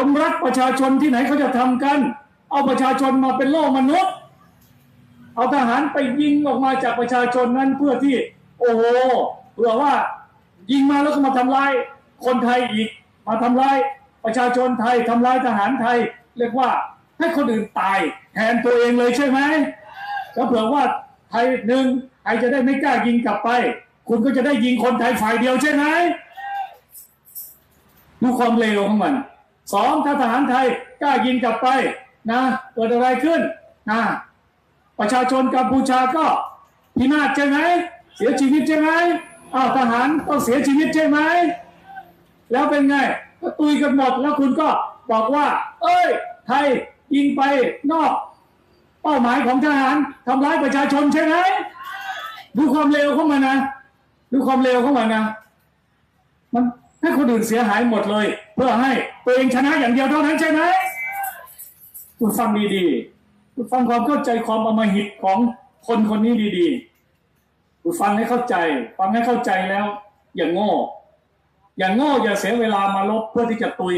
คนรักประชาชนที่ไหนเขาจะทำกัน เอาประชาชนมาเป็นโล่มนุษย์ เอาทหารไปยิงออกมาจากประชาชนนั้นเพื่อที่ โอ้โหเผื่อว่ายิงมาแล้วก็มาทำลายคนไทยอีก มาทำลายประชาชนไทยทำลายทหารไทย เรียกว่าให้คนอื่นตายแทนตัวเองเลยใช่ไหมแล้วเผื่อว่าไทยหนึ่งไทยจะได้ไม่กล้ายิงกลับไป คุณก็จะได้ยิงคนไทยฝ่ายเดียวใช่ไหมดูความเลวของมัน สองถ้าทหารไทยกล้ายิงกลับไปนะเกิดอะไรขึ้นนะประชาชนกัมพูชาก็พินาศใช่ไหมเสียชีวิตใช่ไหมอ้าวทหารต้องเสียชีวิตใช่ไหมแล้วเป็นไงก็ตุยกันหมดแล้วคุณก็บอกว่า เอ้ย ไทยยิงไปนอก เป้าหมายของทหารทำร้ายประชาชนใช่ไหมดูความเลวของมันนะ ดูความเลวของมันนะ มัน ให้คนอื่นเสียหายหมดเลย เพื่อให้ตัวเองชนะอย่างเดียวเท่านั้นใช่ไหมคุณฟังดีๆคุณฟังความเข้าใจความอมหิตของคนคนนี้ดีๆคุณฟังให้เข้าใจ ฟังให้เข้าใจแล้ว อย่างโง่ อย่างโง่อย่าเสียเวลามาลบเพื่อที่จะตุย